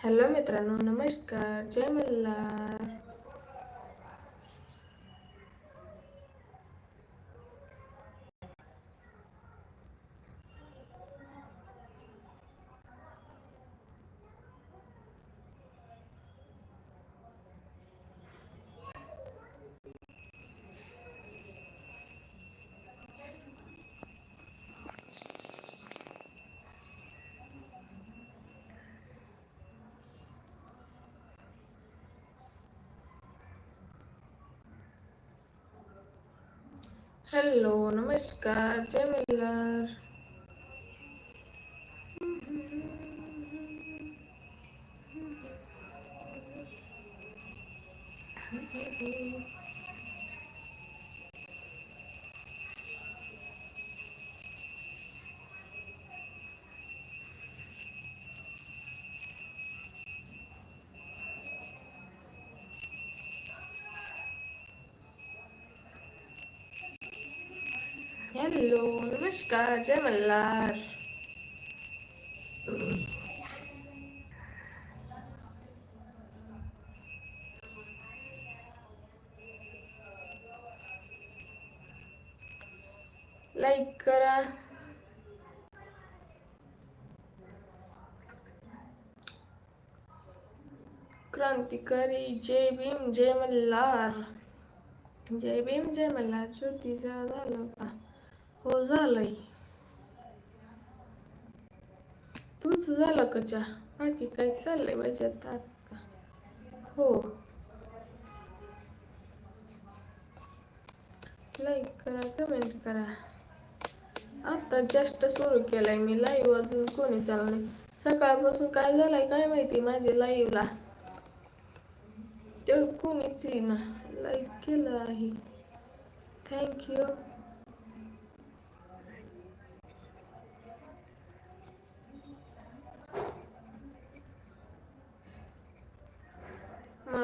Hello मित्रांनो नमस्कार. जय Malhar. Hello नमस्कार जय मल्हार। हॅलो नमस्कार जय मल्हार. लाईक करा. क्रांतिकारी जय भीम जय मल्हार. जय भीम जय मल्हार ज्योतिजा झालं का हो झालंय. तुमचं झालं का चहा? बाकी काय चाललंय माझ्यात आता. हो. लाईक करा कमेंट करा. आता जास्त सुरू केलाय मी लाईव्ह अजून कोणी चालू नाही. सकाळपासून काय झालंय काय माहिती माझ्या लाईव्हला तेवढं कोणीच ना लाईक केलं आहे. थँक्यू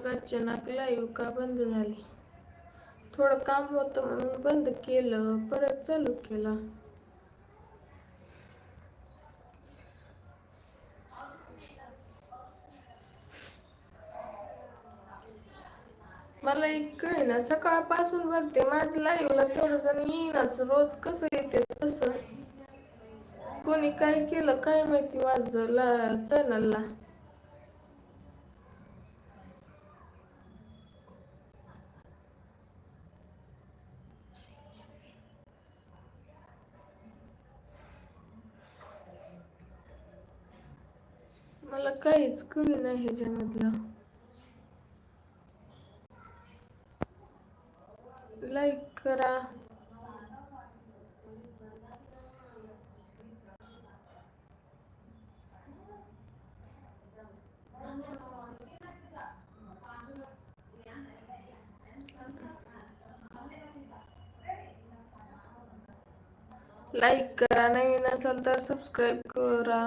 मग अचानक लाईव्ह का बंद झाली. थोडं काम होतं म्हणून बंद केलं परत चालू केलं. मला एक ना सकाळपासून बघते माझं लाईव्हला थोडं जण येईनाच रोज कसं येते तसं. कोणी काय केलं काय माहिती माझं ला चॅनलला काहीच कळू नाही ह्याच्यामधलं. लाईक करा. लाईक करा. नवीन असाल तर सबस्क्राईब करा.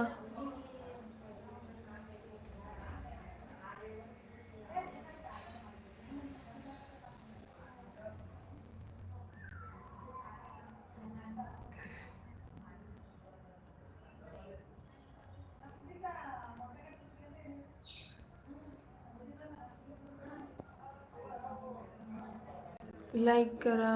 लाईक करा.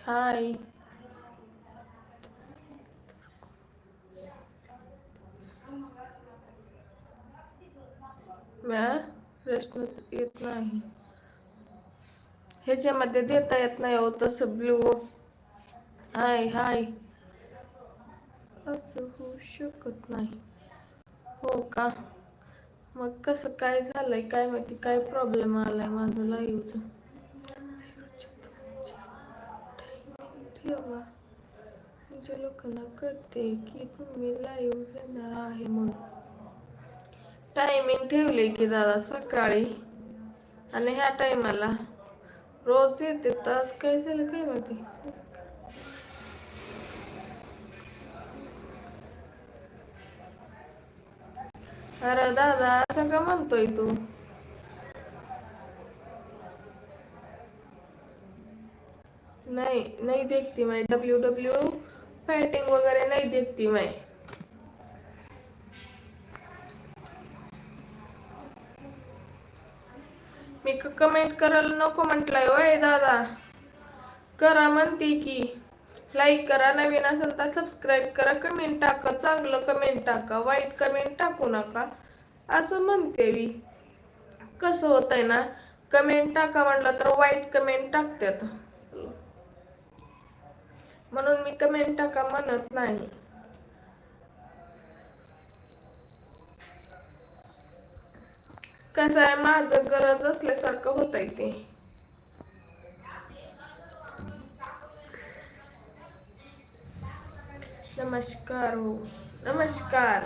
हाय. मॅ प्रश्नच येत नाही. ह्याच्यामध्ये देता येत नाही हो तसं ब्ल्यू हाय हाय. असं होऊ शकत नाही. हो का? मग कसं काय झालंय? काय माहिती? काय प्रॉब्लेम आलाय माझं लाईव्हचं ठेवा. म्हणजे लोकांना कळते की तुम्ही लाईव्ह घेणार आहे म्हणून. टायमिंग ठेवले की दादा सकाळी. आणि ह्या टायमाला रोज येते. तास काय झालं काय माहिती? अरे दादा असं का म्हणतोय तू? नाही नाही देखती माय. डब्ल्यू डब्ल्यू फायटिंग वगैरे नाही देखती माय. मी कमेंट करायला नको म्हटलंय वय दादा. करा म्हणते की. लाईक करा नवीन असेल तर सबस्क्राईब करा कमेंट टाका चांगलं कमेंट टाका वाईट कमेंट टाकू नका. असं म्हणते मी. कसं होतंय ना कमेंट टाका म्हटलं तर वाईट कमेंट टाकतात. म्हणून मी कमेंट टाका म्हणत नाही. कसं आहे माझं गरज असल्यासारखं होत आहे ते. नमस्कार हो. नमस्कार.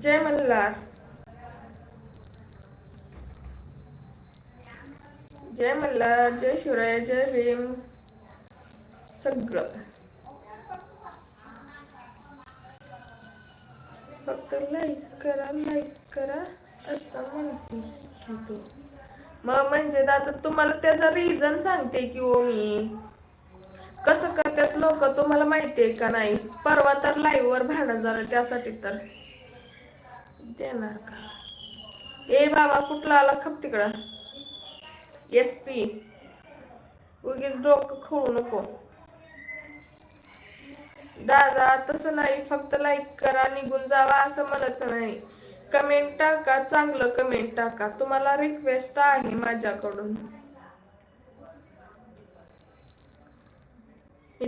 जय मल्हार. जय मल्हार जय शिवराय जय भीम. सगळं. फक्त लाईक करा लाईक करा असं म्हणते की तू. मग म्हणजे आता तुम्हाला त्याचा रिझन सांगते की ओ मी. कसं करतात लोक तुम्हाला माहिती आहे का नाही? परवा तर लाईव्ह वर भांडण झालं त्यासाठी तर. देणार का? ए बाबा कुठला आला खप तिकडं? एस पी उगीच डोकं खोळू नको. दादा तसं नाही फक्त लाईक करा निघून जावा असं म्हणत नाही. कमेंट टाका चांगलं कमेंट टाका. तुम्हाला रिक्वेस्ट आहे माझ्याकडून.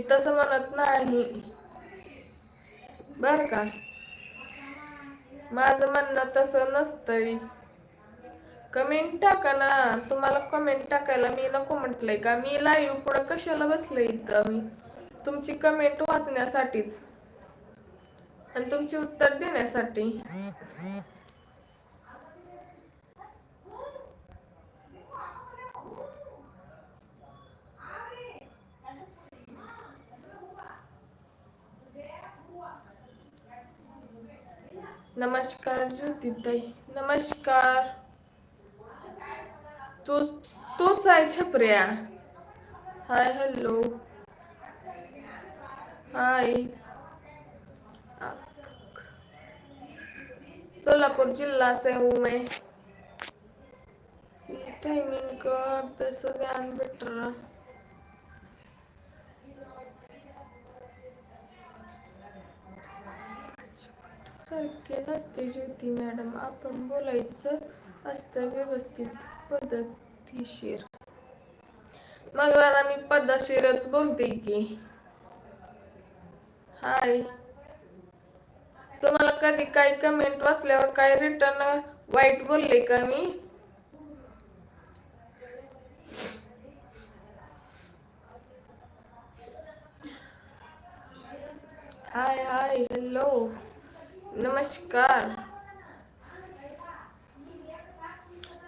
मी तसं म्हणत नाही. बर का? माझं म्हणणं तसं नसतंय. कमेंट टाका ना. तुम्हाला कमेंट टाकायला मी नको म्हटलंय का? मी लाईव्ह पुढं कशाला बसले इथं मी? तुमची कमेंट वाचण्यासाठीच. आणि तुमची उत्तर देण्यासाठी. नमस्कार ज्योतिताई नमस्कार. तो तूच आहे छप्रिया हाय हॅलो हाय. सोलापूर जिल्हा से हूँ मैं टाइमिंग का अभ्यास ध्यान बेटर सारखे नसते ज्योती मॅडम. आपण बोलायचं असतं व्यवस्थित पद्धतीशीर. मग मला मी पद्धतशीरच बोलते की. हाय. तुम्हाला कधी काही कमेंट वाचल्यावर काय रिटर्न वाईट बोलले का मी? हाय हाय हॅलो नमस्कार.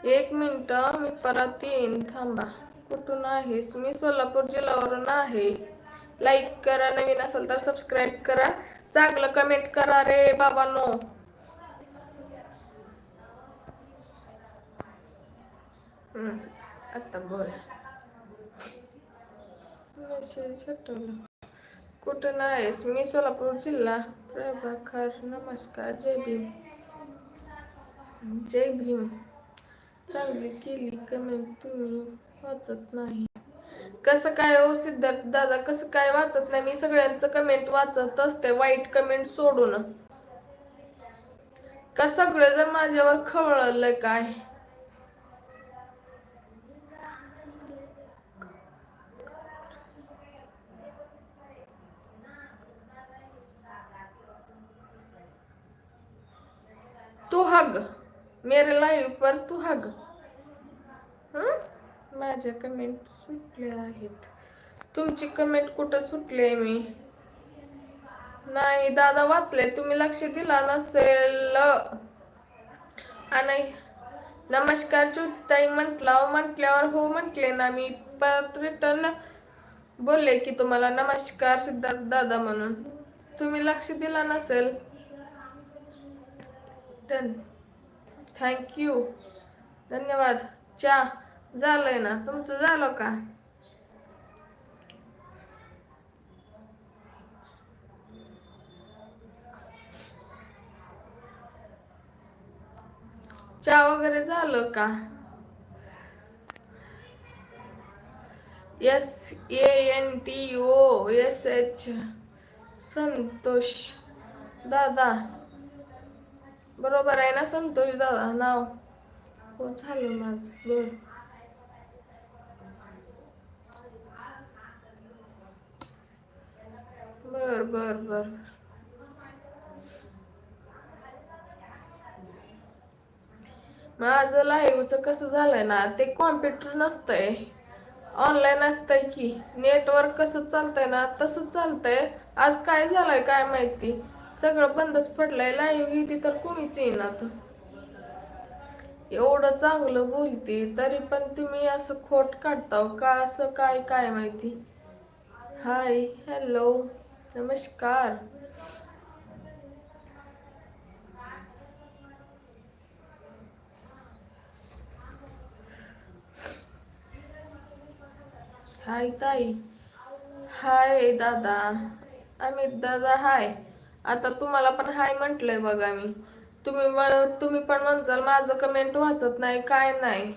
एक मिनिट मी परत येईन. थांबा. कुठून आहेस? मी सोलापूर जिल्ह्यावरून आहे. लाईक करा. नवीन असेल तर सबस्क्राईब करा. चांगलं कमेंट करा रे बाबानो. हम्म, आता बोल. मेसेज हटवला. कुठं आहेस मी सोलापूर जिल्हा प्रभाकर नमस्कार जय भीम. जय भीम. चांगली केली कमेंट तुम्ही वाचत नाही. कसं काय हो सिद्धार्थ दादा कसं काय वाचत नाही? मी सगळ्यांचं कमेंट वाचत असते वाईट कमेंट सोडून. का सगळे जर माझ्यावर खवळलं काय? तू हग. मेरे लाईव्ह पर तू हग. माझ्या कमेंट सुटल्या आहेत. तुमची कमेंट कुठं सुटले मी? नाही दादा वाचले. तुम्ही लक्ष दिला नसेल. आणि नमस्कार ज्योतिताई म्हटला हो, म्हटल्यावर हो म्हटले ना मी परत रिटर्न बोलले की तुम्हाला नमस्कार सिद्धार्थ दादा म्हणून. तुम्ही लक्ष दिला नसेल. डन. थँक्यू धन्यवाद. चा झालंय ना? तुमचं झालं का? चा वगैरे झालं का? S A N T O S H Santosh दादा. बरोबर आहे ना संतोष दादा? नाव? हो झालं माझं. बर. बर बर बर. माझं लाईव्हचं कसं झालंय ना ते कॉम्प्युटर नसतंय. ऑनलाईन असतंय की. नेटवर्क कसं चालतंय ना तसंच चालतंय. आज काय झालंय काय माहिती? सगळं बंदच पडलंय. लाईव्ह घेते तर कोणीच येईनात. एवढं चांगलं बोलते तरी पण तुम्ही असं खोट काढताव का? असं काय काय माहिती? हाय हॅलो नमस्कार. हाय ताई. हाय दादा. अमित दादा हाय. आता तुम्हाला पण हाय म्हटलंय बघा मी. तुम्ही तुम्ही पण म्हणजाल माझं कमेंट वाचत नाही काय नाही.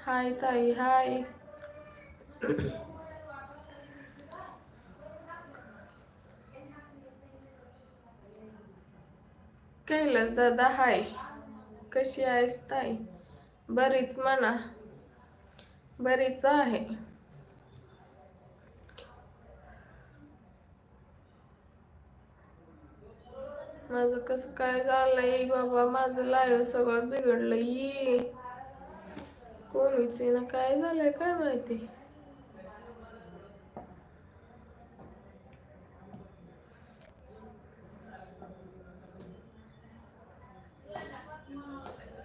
हाय ताई हाय. कैलास दादा हाय. कशी आहेस ताई? बरीच म्हणा. बरीच आहे. माझं कसं काय झालंय बाबा? माझं लाईव्ह सगळं बिघडलं ये कोणीच ना काय झालंय काय माहिती?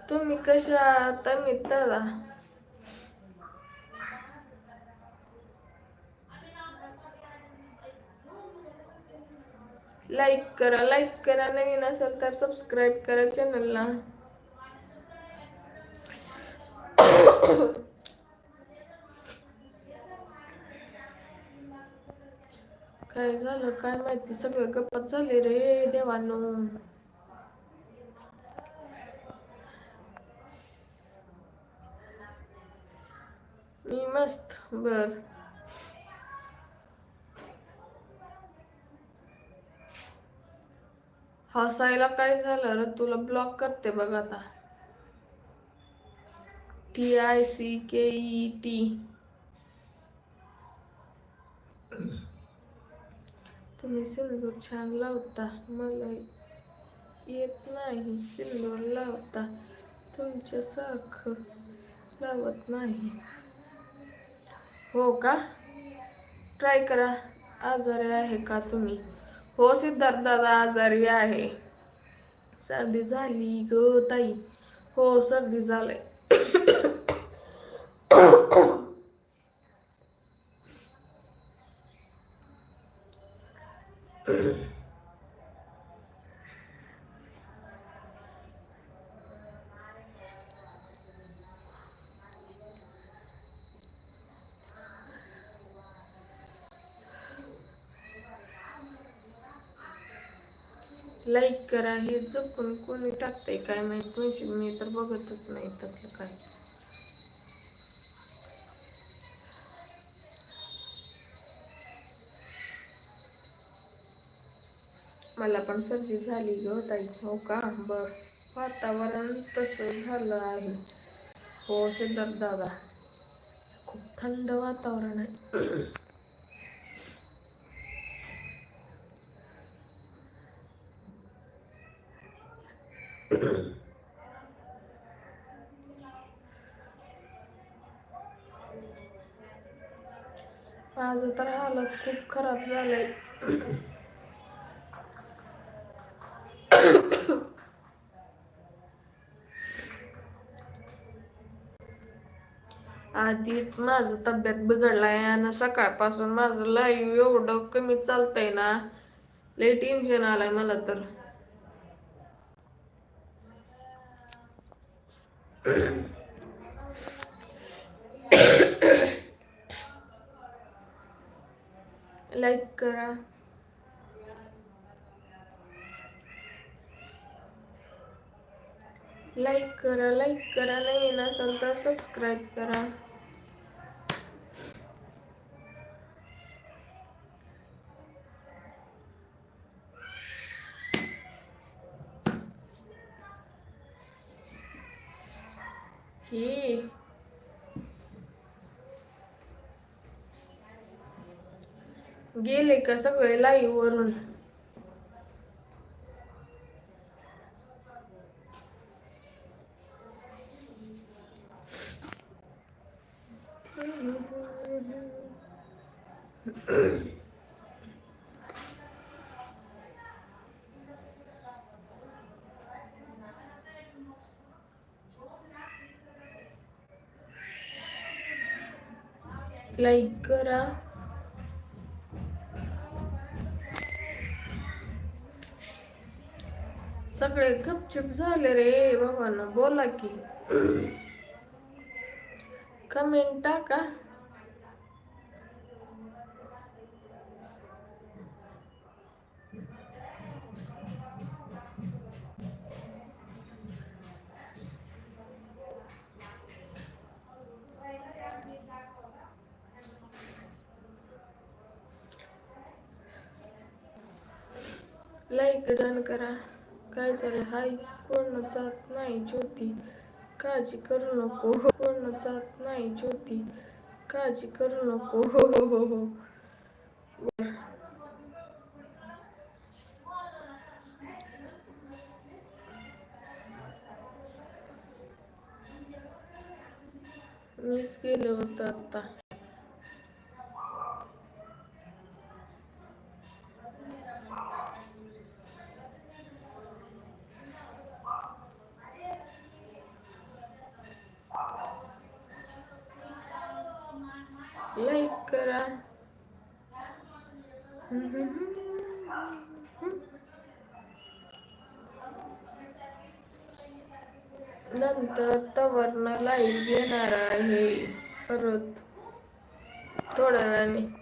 तुम्ही कशा आहात मी दादा लाईक करा लाईक करा. नवीन असेल तर सबस्क्राईब करा चॅनलला काय झालं? काय माहिती? सगळं गप्पत झाले रे देवानो. मी मस्त बर. हसायला काय झालं रे तुला ब्लॉक करते बघ आता. T I C K E T तुम्ही सिंदूर छान लावता मला येत नाही. सिंदूर लावता तुमच्यासारखं लावत नाही. हो का? ट्राय करा. आजारी आहे का तुम्ही? हो सिद्धार्थ दादा आजारी आहे. सर्दी झाली ग ताई. हो सर्दी झालंय. लाईक करा हे जपून कोणी टाकतंय काय माहीत म्हणजे मी तर बघतच नाही तसलं काय. मला पण सर्दी झाली ग ताई हो का? बर वातावरण तसं झालं आहे. हो सिद्धार्थ दादा खूप थंड वातावरण आहे माझं तर हालत खूप खराब झालंय. आधीच माझं तब्येत बिघडलाय आणि सकाळपासून माझं लाईव्ह एवढं कमी चालतंय ना लई टेन्शन आलंय मला तर. लाईक करा. लाईक करा लाईक करा नाही नसेल तर सबस्क्राईब करा. ही. गेले का सगळे लाईव्ह वरून? लाईक करा. सगळे गपचूप झाले रे बाबांना बोला की. कमेंट टाका. लाईक डन करा. काय झालं? हाय कोण जात नाही ज्योती. काळजी करू नको. हो, हो, कोण जात नाही ज्योती. काळजी करू नको. हो हो हो हो, हो. मिस केलं होतं आता. नंतर तवरण लाईव्ह येणार आहे. परत थोड्या वेळाने.